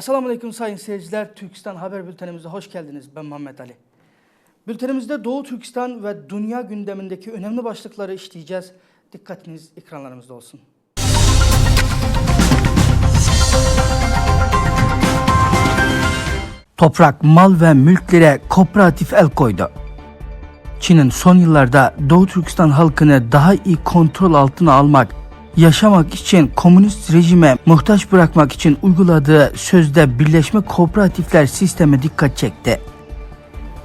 Esselamu Aleyküm sayın seyirciler. Türkistan Haber Bültenimize hoş geldiniz. Ben Muhammed Ali. Bültenimizde Doğu Türkistan ve dünya gündemindeki önemli başlıkları işleyeceğiz. Dikkatiniz ekranlarımızda olsun. Toprak, mal ve mülklere kooperatif el koydu. Çin'in son yıllarda Doğu Türkistan halkını daha iyi kontrol altına almak, yaşamak için komünist rejime muhtaç bırakmak için uyguladığı sözde birleşme kooperatifler sistemi dikkat çekti.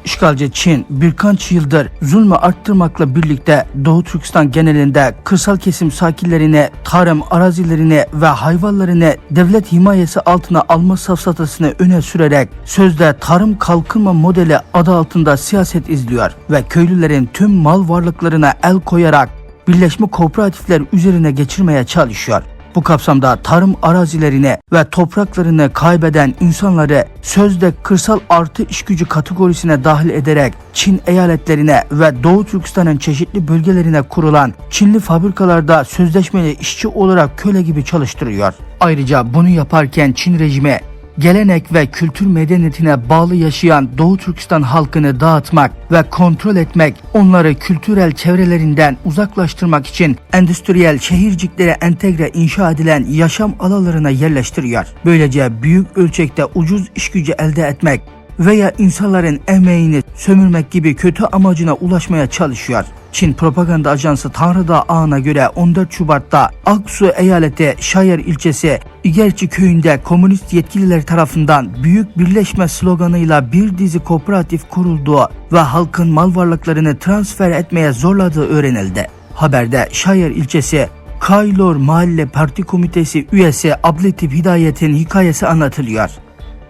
İşgalci Çin birkaç yıldır zulmü arttırmakla birlikte Doğu Türkistan genelinde kırsal kesim sakinlerini, tarım arazilerini ve hayvanlarını devlet himayesi altına alma safsatasını öne sürerek sözde tarım kalkınma modeli adı altında siyaset izliyor ve köylülerin tüm mal varlıklarına el koyarak birleşme kooperatifler üzerine geçirmeye çalışıyor. Bu kapsamda tarım arazilerini ve topraklarını kaybeden insanları sözde kırsal artı işgücü kategorisine dahil ederek Çin eyaletlerine ve Doğu Türkistan'ın çeşitli bölgelerine kurulan Çinli fabrikalarda sözleşmeli işçi olarak köle gibi çalıştırıyor. Ayrıca bunu yaparken Çin rejimi gelenek ve kültür medeniyetine bağlı yaşayan Doğu Türkistan halkını dağıtmak ve kontrol etmek, onları kültürel çevrelerinden uzaklaştırmak için endüstriyel şehirciklere entegre inşa edilen yaşam alanlarına yerleştiriyor. Böylece büyük ölçekte ucuz iş gücü elde etmek veya insanların emeğini sömürmek gibi kötü amacına ulaşmaya çalışıyor. Çin propaganda ajansı Tanrıdağ ağına göre 14 Şubat'ta Aksu eyaleti Şayer ilçesi İgerçi köyünde komünist yetkililer tarafından büyük birleşme sloganıyla bir dizi kooperatif kurulduğu ve halkın mal varlıklarını transfer etmeye zorladığı öğrenildi. Haberde Şayer ilçesi Kaylor Mahalle Parti Komitesi üyesi Abletip Hidayet'in hikayesi anlatılıyor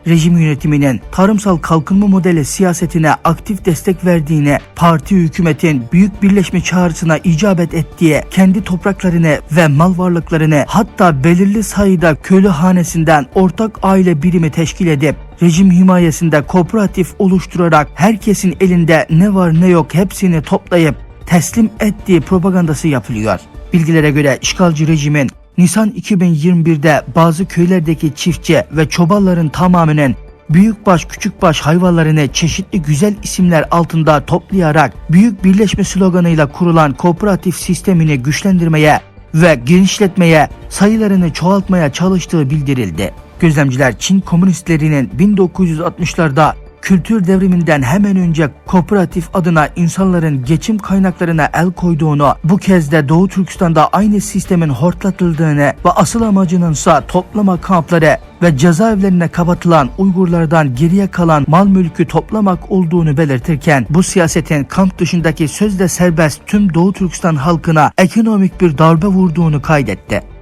rejim yönetiminin tarımsal kalkınma modeli siyasetine aktif destek verdiğini, parti hükümetin büyük birleşme çağrısına icabet ettiği, kendi topraklarını ve mal varlıklarını hatta belirli sayıda köylü hanesinden ortak aile birimi teşkil edip rejim himayesinde kooperatif oluşturarak herkesin elinde ne var ne yok hepsini toplayıp teslim ettiği propagandası yapılıyor. Bilgilere göre işgalci rejimin Nisan 2021'de bazı köylerdeki çiftçi ve çobanların tamamının büyükbaş küçükbaş hayvanlarını çeşitli güzel isimler altında toplayarak büyük birleşme sloganıyla kurulan kooperatif sistemini güçlendirmeye ve genişletmeye, sayılarını çoğaltmaya çalıştığı bildirildi. Gözlemciler Çin komünistlerinin 1960'larda kültür devriminden hemen önce kooperatif adına insanların geçim kaynaklarına el koyduğunu, bu kez de Doğu Türkistan'da aynı sistemin hortlatıldığını ve asıl amacının ise toplama kampları ve cezaevlerine kapatılan Uygurlardan geriye kalan mal mülkü toplamak olduğunu belirtirken bu siyasetin kamp dışındaki sözde serbest tüm Doğu Türkistan halkına ekonomik bir darbe vurduğunu kaydetti.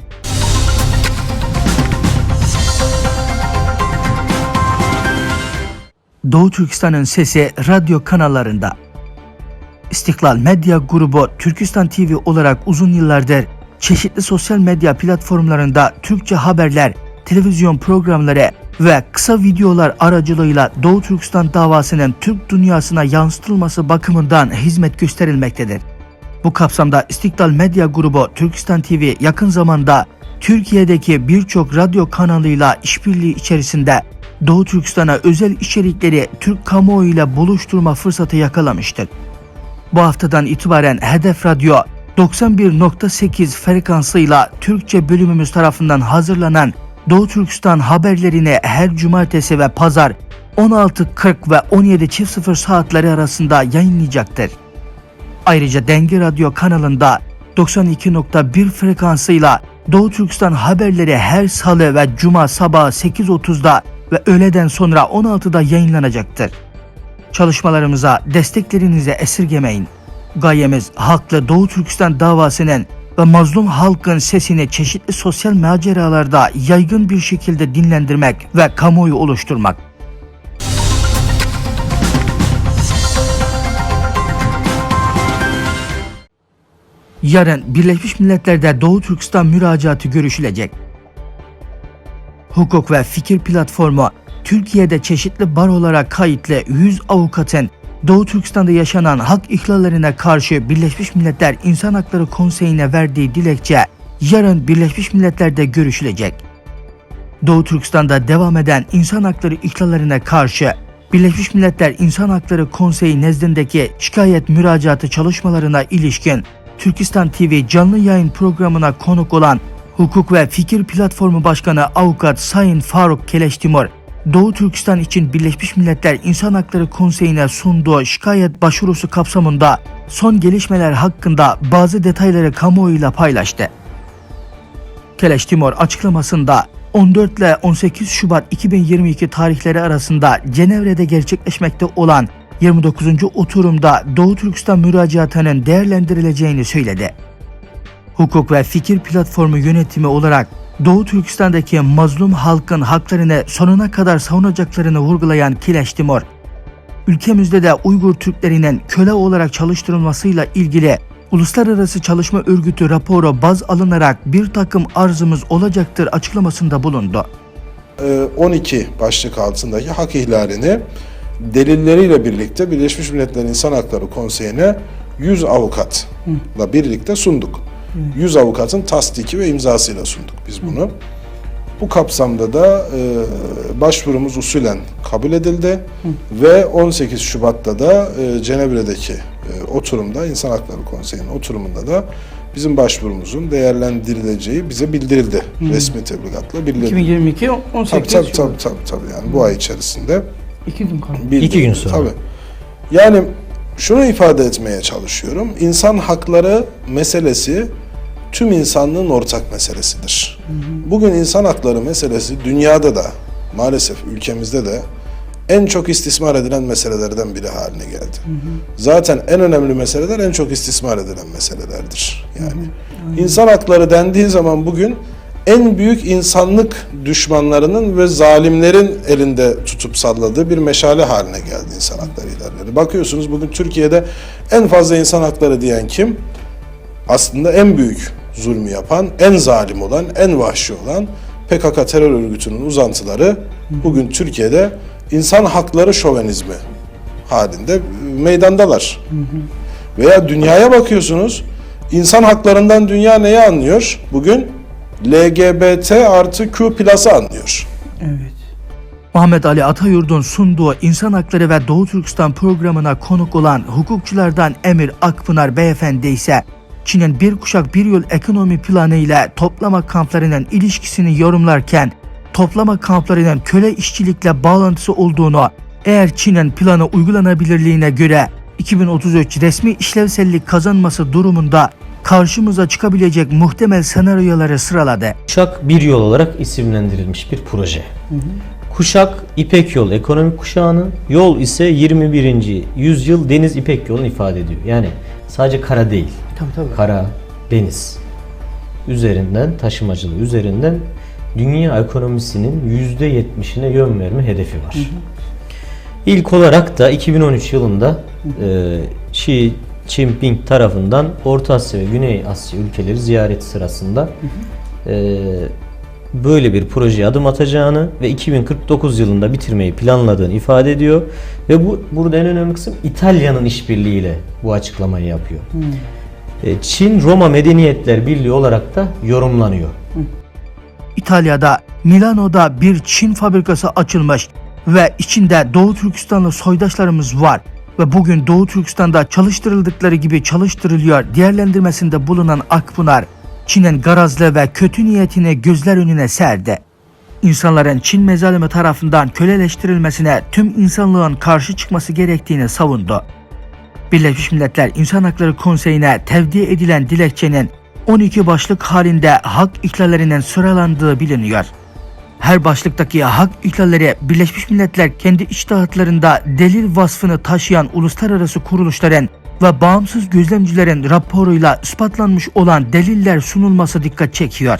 Doğu Türkistan'ın sesi radyo kanallarında. İstiklal Medya Grubu Türkistan TV olarak uzun yıllardır çeşitli sosyal medya platformlarında Türkçe haberler, televizyon programları ve kısa videolar aracılığıyla Doğu Türkistan davasının Türk dünyasına yansıtılması bakımından hizmet gösterilmektedir. Bu kapsamda İstiklal Medya Grubu Türkistan TV yakın zamanda Türkiye'deki birçok radyo kanalıyla işbirliği içerisinde Doğu Türkistan'a özel içerikleri Türk kamuoyuyla buluşturma fırsatı yakalamıştır. Bu haftadan itibaren Hedef Radyo 91.8 frekansıyla Türkçe bölümümüz tarafından hazırlanan Doğu Türkistan haberlerini her cumartesi ve pazar 16.40 ve 17.00 saatleri arasında yayınlayacaktır. Ayrıca Denge Radyo kanalında 92.1 frekansıyla Doğu Türkistan haberleri her salı ve cuma sabahı 8.30'da ve öğleden sonra 16'da yayınlanacaktır. Çalışmalarımıza desteklerinizi esirgemeyin. Gayemiz haklı Doğu Türkistan davasının ve mazlum halkın sesini çeşitli sosyal maceralarda yaygın bir şekilde dinlendirmek ve kamuoyu oluşturmak. Yarın Birleşmiş Milletler'de Doğu Türkistan müracaatı görüşülecek. Hukuk ve Fikir Platformu Türkiye'de çeşitli barolara kayıtlı 100 avukatın Doğu Türkistan'da yaşanan hak ihlallerine karşı Birleşmiş Milletler İnsan Hakları Konseyi'ne verdiği dilekçe yarın Birleşmiş Milletler'de görüşülecek. Doğu Türkistan'da devam eden insan hakları ihlallerine karşı Birleşmiş Milletler İnsan Hakları Konseyi nezdindeki şikayet müracaatı çalışmalarına ilişkin Türkistan TV canlı yayın programına konuk olan Hukuk ve Fikir Platformu Başkanı Avukat Sayın Faruk Keleştimur, Doğu Türkistan için Birleşmiş Milletler İnsan Hakları Konseyi'ne sunduğu şikayet başvurusu kapsamında son gelişmeler hakkında bazı detayları kamuoyuyla paylaştı. Keleş Timur açıklamasında 14 ile 18 Şubat 2022 tarihleri arasında Cenevre'de gerçekleşmekte olan 29. oturumda Doğu Türkistan müracaatının değerlendirileceğini söyledi. Hukuk ve Fikir Platformu yönetimi olarak Doğu Türkistan'daki mazlum halkın haklarını sonuna kadar savunacaklarını vurgulayan Kileş Timur, ülkemizde de Uygur Türklerinin köle olarak çalıştırılmasıyla ilgili Uluslararası Çalışma Örgütü raporu baz alınarak bir takım arzımız olacaktır açıklamasında bulundu. e, 12 başlık altındaki hak ihlalini delilleriyle birlikte Birleşmiş Milletler İnsan Hakları Konseyi'ne 100 avukatla birlikte sunduk. 100 avukatın tasdiki ve imzasıyla sunduk biz bunu. Bu kapsamda da e, başvurumuz usulen kabul edildi ve 18 Şubat'ta da e, Cenevre'deki e, oturumda İnsan Hakları Konseyi'nin oturumunda da bizim başvurumuzun değerlendirileceği bize bildirildi. Resmi tebligatla bildirildi. 2022 18 Tabii tabii tabii tabii, tabii yani bu ay içerisinde. İki gün kaldı. bildirildi. İki gün sonra. Tabii. Yani şunu ifade etmeye çalışıyorum. İnsan hakları meselesi tüm insanlığın ortak meselesidir. Bugün insan hakları meselesi dünyada da maalesef ülkemizde de en çok istismar edilen meselelerden biri haline geldi. Zaten en önemli meseleler en çok istismar edilen meselelerdir. Yani insan hakları dendiği zaman bugün en büyük insanlık düşmanlarının ve zalimlerin elinde tutup salladığı bir meşale haline geldi insan hakları ilerleri. Bakıyorsunuz bugün Türkiye'de en fazla insan hakları diyen kim? Aslında en büyük zulmü yapan, en zalim olan, en vahşi olan PKK terör örgütünün uzantıları bugün Türkiye'de insan hakları şovenizmi halinde meydandalar. Veya dünyaya bakıyorsunuz, insan haklarından dünya neyi anlıyor? Bugün LGBT artı Q plus'ı anlıyor. Evet. Muhammed Ali Atayurt'un sunduğu İnsan Hakları ve Doğu Türkistan programına konuk olan hukukçulardan Emir Akpınar Beyefendi ise Çin'in bir kuşak bir yıl ekonomi planı ile toplama kamplarının ilişkisini yorumlarken toplama kamplarının köle işçilikle bağlantısı olduğunu eğer Çin'in planı uygulanabilirliğine göre 2033 resmi işlevsellik kazanması durumunda karşımıza çıkabilecek muhtemel senaryoları sıraladı. Kuşak bir yol olarak isimlendirilmiş bir proje. Kuşak İpek Yol ekonomik kuşağını, yol ise 21. yüzyıl deniz İpek yolunu ifade ediyor. Yani sadece kara değil. Tabii tabii. Kara, deniz üzerinden taşımacılığı üzerinden dünya ekonomisinin %70'ine yön verme hedefi var. İlk olarak da 2013 yılında e, Xi Jinping tarafından Orta Asya ve Güney Asya ülkeleri ziyareti sırasında e, böyle bir projeye adım atacağını ve 2049 yılında bitirmeyi planladığını ifade ediyor. Ve bu burada en önemli kısım İtalya'nın işbirliğiyle bu açıklamayı yapıyor. E, Çin Roma Medeniyetler Birliği olarak da yorumlanıyor. İtalya'da Milano'da bir Çin fabrikası açılmış ve içinde Doğu Türkistanlı soydaşlarımız var ve bugün Doğu Türkistan'da çalıştırıldıkları gibi çalıştırılıyor değerlendirmesinde bulunan Akpınar, Çin'in garazlı ve kötü niyetini gözler önüne serdi. İnsanların Çin mezalimi tarafından köleleştirilmesine tüm insanlığın karşı çıkması gerektiğini savundu. Birleşmiş Milletler İnsan Hakları Konseyi'ne tevdi edilen dilekçenin 12 başlık halinde hak ihlallerinin sıralandığı biliniyor. Her başlıktaki hak ihlalleri Birleşmiş Milletler kendi içtihatlarında delil vasfını taşıyan uluslararası kuruluşların ve bağımsız gözlemcilerin raporuyla ispatlanmış olan deliller sunulması dikkat çekiyor.